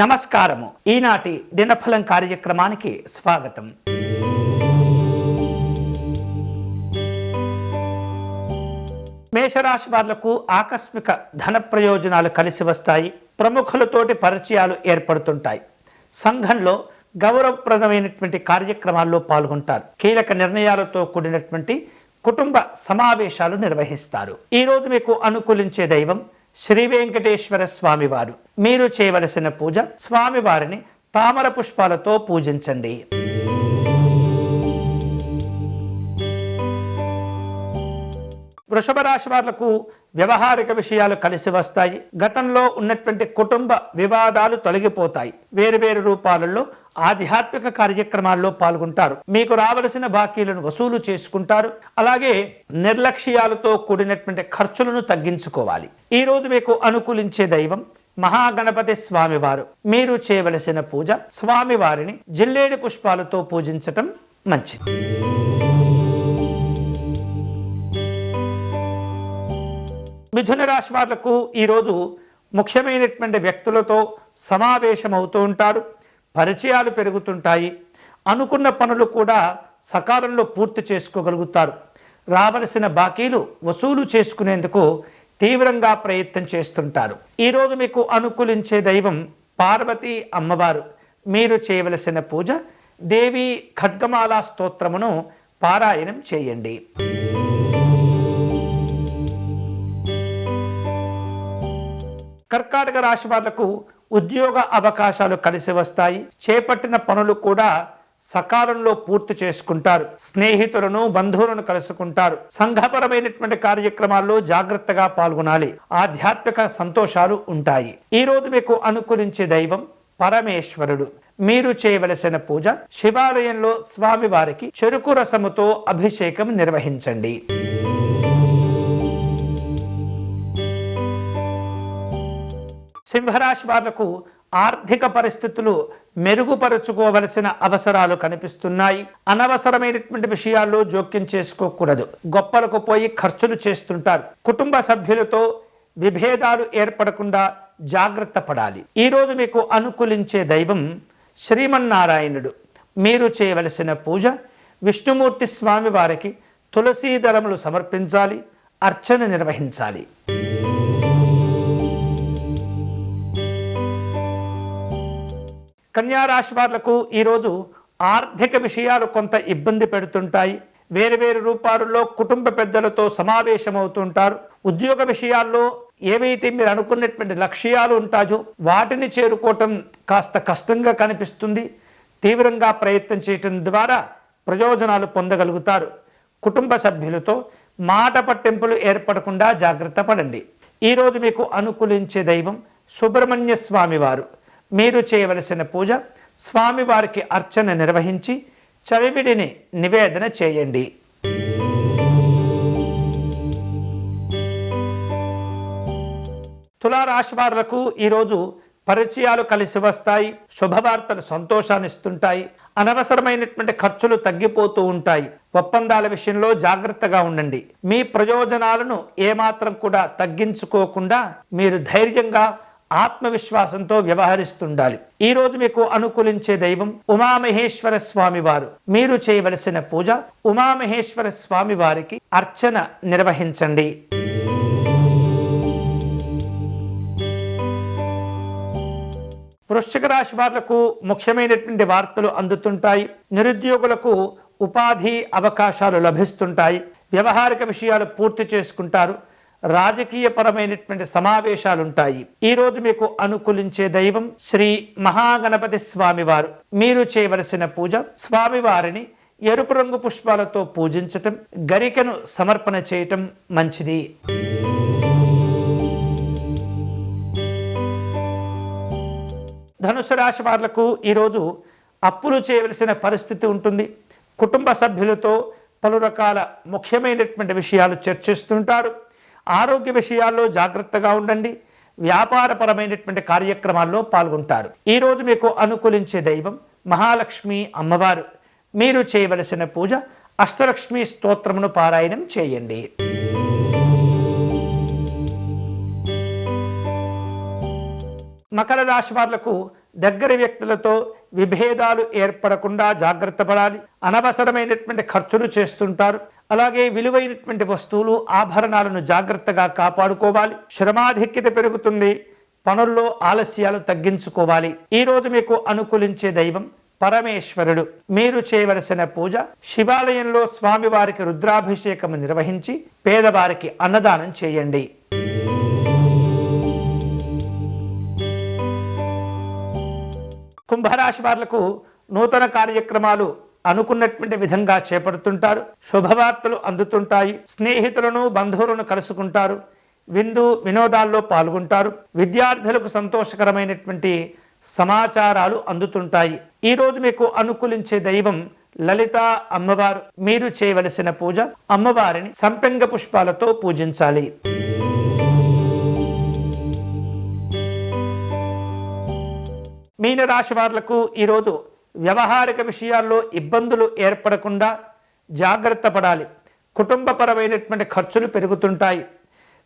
నమస్కారము. ఈనాటి దినఫలం కార్యక్రమానికి స్వాగతం. మేషరాశి వాళ్ళకు ఆకస్మిక ధన ప్రయోజనాలు కలిసి వస్తాయి. ప్రముఖులతోటి పరిచయాలు ఏర్పడుతుంటాయి. సంఘంలో గౌరవప్రదమైనటువంటి కార్యక్రమాల్లో పాల్గొంటారు. కీలక నిర్ణయాలతో కూడినటువంటి కుటుంబ సమావేశాలు నిర్వహిస్తారు. ఈరోజు మీకు అనుకూలించే దైవం శ్రీ వెంకటేశ్వర స్వామివారు. మీరు చేయవలసిన పూజ స్వామివారిని తామర పుష్పాలతో పూజించండి. వృషభ రాశి వాళ్ళకు వ్యవహారిక విషయాలు కలిసి వస్తాయి. గతంలో ఉన్నటువంటి కుటుంబ వివాదాలు తొలగిపోతాయి. వేరువేరు రూపాలలో ఆధ్యాత్మిక కార్యక్రమాల్లో పాల్గొంటారు. మీకు రావలసిన బాకీలను వసూలు చేసుకుంటారు. అలాగే నిర్లక్ష్యాలతో కూడినటువంటి ఖర్చులను తగ్గించుకోవాలి. ఈ రోజు మీకు అనుకూలించే దైవం మహాగణపతి స్వామివారు. మీరు చేయవలసిన పూజ స్వామివారిని జిల్లేడు పుష్పాలతో పూజించటం మంచిది. మిథున రాశి వాళ్ళకు ఈరోజు ముఖ్యమైనటువంటి వ్యక్తులతో సమావేశం అవుతూ ఉంటారు. పరిచయాలు పెరుగుతుంటాయి. అనుకున్న పనులు కూడా సకాలంలో పూర్తి చేసుకోగలుగుతారు. రావలసిన బాకీలు వసూలు చేసుకునేందుకు తీవ్రంగా ప్రయత్నం చేస్తుంటారు. ఈరోజు మీకు అనుకూలించే దైవం పార్వతీ అమ్మవారు. మీరు చేయవలసిన పూజ దేవి ఖడ్గమాల స్తోత్రమును పారాయణం చేయండి. కర్కాటక రాశి వాళ్ళకు ఉద్యోగ అవకాశాలు కలిసి వస్తాయి. చేపట్టిన పనులు కూడా సకాలంలో పూర్తి చేసుకుంటారు. స్నేహితులను బంధువులను కలుసుకుంటారు. సంఘపరమైనటువంటి కార్యక్రమాల్లో జాగ్రత్తగా పాల్గొనాలి. ఆధ్యాత్మిక సంతోషాలు ఉంటాయి. ఈ రోజు మీకు అనుకూలించే దైవం పరమేశ్వరుడు. మీరు చేయవలసిన పూజ శివాలయంలో స్వామివారికి చెరుకు రసముతో అభిషేకం నిర్వహించండి. సింహరాశి వాళ్ళకు ఆర్థిక పరిస్థితులు మెరుగుపరుచుకోవలసిన అవసరాలు కనిపిస్తున్నాయి. అనవసరమైనటువంటి విషయాల్లో జోక్యం చేసుకోకూడదు. గొప్పలకు పోయి ఖర్చులు చేస్తుంటారు. కుటుంబ సభ్యులతో విభేదాలు ఏర్పడకుండా జాగ్రత్త పడాలి. ఈరోజు మీకు అనుకూలించే దైవం శ్రీమన్నారాయణుడు. మీరు చేయవలసిన పూజ విష్ణుమూర్తి స్వామి వారికి తులసీదళములు సమర్పించాలి అర్చన నిర్వహించాలి. కన్యా రాశి వాళ్ళకు ఈరోజు ఆర్థిక విషయాలు కొంత ఇబ్బంది పెడుతుంటాయి. వేరు వేరు రూపాలలో కుటుంబ పెద్దలతో సమావేశమవుతుంటారు. ఉద్యోగ విషయాల్లో ఏవైతే మీరు అనుకున్నటువంటి లక్ష్యాలు ఉంటాయో వాటిని చేరుకోవటం కాస్త కష్టంగా కనిపిస్తుంది. తీవ్రంగా ప్రయత్నం చేయటం ద్వారా ప్రయోజనాలు పొందగలుగుతారు. కుటుంబ సభ్యులతో మాట పట్టింపులు ఏర్పడకుండా జాగ్రత్త పడండి. ఈరోజు మీకు అనుకూలించే దైవం సుబ్రహ్మణ్య స్వామివారు. మీరు చేయవలసిన పూజ స్వామివారికి అర్చన నిర్వహించి చవివిడిని నివేదన చేయండి. తులారాశి వారులకు ఈరోజు పరిచయాలు కలిసి వస్తాయి శుభవార్తలు సంతోషాన్ని ఇస్తుంటాయి అనవసరమైనటువంటి ఖర్చులు తగ్గిపోతూ ఉంటాయి. ఒప్పందాల విషయంలో జాగ్రత్తగా ఉండండి. మీ ప్రయోజనాలను ఏమాత్రం కూడా తగ్గించుకోకుండా మీరు ధైర్యంగా ఆత్మవిశ్వాసంతో వ్యవహరిస్తుండాలి. ఈ రోజు మీకు అనుకూలించే దైవం ఉమామహేశ్వర స్వామి వారు మీరు చేయవలసిన పూజ ఉమామహేశ్వర స్వామి వారికి అర్చన నిర్వహించండి. వృశ్చిక రాశి వాళ్ళకు ముఖ్యమైనటువంటి వార్తలు అందుతుంటాయి. నిరుద్యోగులకు ఉపాధి అవకాశాలు లభిస్తుంటాయి. వ్యవహారిక విషయాలు పూర్తి చేసుకుంటారు. రాజకీయపరమైనటువంటి సమావేశాలు ఉంటాయి ఈ రోజు మీకు అనుకూలించే దైవం శ్రీ మహాగణపతి స్వామివారు. మీరు చేయవలసిన పూజ స్వామివారిని ఎరుపు రంగు పుష్పాలతో పూజించటం గరికను సమర్పణ చేయటం మంచిది. ధనుసు రాశి వాళ్ళకు ఈరోజు అప్పులు చేయవలసిన పరిస్థితి ఉంటుంది. కుటుంబ సభ్యులతో పలు రకాల ముఖ్యమైనటువంటి విషయాలు చర్చిస్తుంటారు. ఆరోగ్య విషయాల్లో జాగ్రత్తగా ఉండండి. వ్యాపారపరమైనటువంటి కార్యక్రమాల్లో పాల్గొంటారు. ఈరోజు మీకు అనుకూలించే దైవం మహాలక్ష్మి అమ్మవారు. మీరు చేయవలసిన పూజ అష్టలక్ష్మి స్తోత్రమును పారాయణం చేయండి. మకర రాశి వాళ్ళకు దగ్గర వ్యక్తులతో విభేదాలు ఏర్పడకుండా జాగ్రత్త పడాలి. అనవసరమైనటువంటి ఖర్చులు చేస్తుంటారు. అలాగే విలువైనటువంటి వస్తువులు ఆభరణాలను జాగ్రత్తగా కాపాడుకోవాలి. శ్రమాధిక్యత పెరుగుతుంది. పనుల్లో ఆలస్యాలు తగ్గించుకోవాలి. ఈరోజు మీకు అనుకూలించే దైవం పరమేశ్వరుడు. మీరు చేయవలసిన పూజ శివాలయంలో స్వామివారికి రుద్రాభిషేకం నిర్వహించి పేదవారికి అన్నదానం చేయండి. కుంభరాశి వారులకు నూతన కార్యక్రమాలు అనుకున్నటువంటి విధంగా చేపడుతుంటారు శుభవార్తలు అందుతుంటాయి స్నేహితులను బంధువులను కలుసుకుంటారు విందు వినోదాల్లో పాల్గొంటారు విద్యార్థులకు సంతోషకరమైనటువంటి సమాచారాలు అందుతుంటాయి. ఈరోజు మీకు అనుకూలించే దైవం లలిత అమ్మవారు. మీరు చేయవలసిన పూజ అమ్మవారిని సంపెంగ పుష్పాలతో పూజించాలి. మీనరాశి వారులకు ఈరోజు వ్యవహారిక విషయాల్లో ఇబ్బందులు ఏర్పడకుండా జాగ్రత్త పడాలి. కుటుంబపరమైనటువంటి ఖర్చులు పెరుగుతుంటాయి.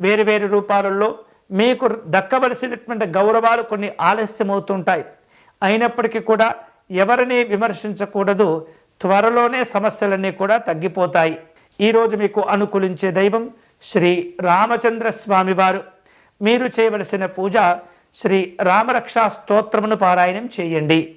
వేరు వేరు రూపాలలో మీకు దక్కవలసినటువంటి గౌరవాలు కొన్ని ఆలస్యమవుతుంటాయి. అయినప్పటికీ కూడా ఎవరిని విమర్శించకూడదు. త్వరలోనే సమస్యలన్నీ కూడా తగ్గిపోతాయి. ఈరోజు మీకు అనుకూలించే దైవం శ్రీ రామచంద్ర స్వామివారు మీరు చేయవలసిన పూజ శ్రీ రామరక్షా స్తోత్రమును పారాయణం చేయండి.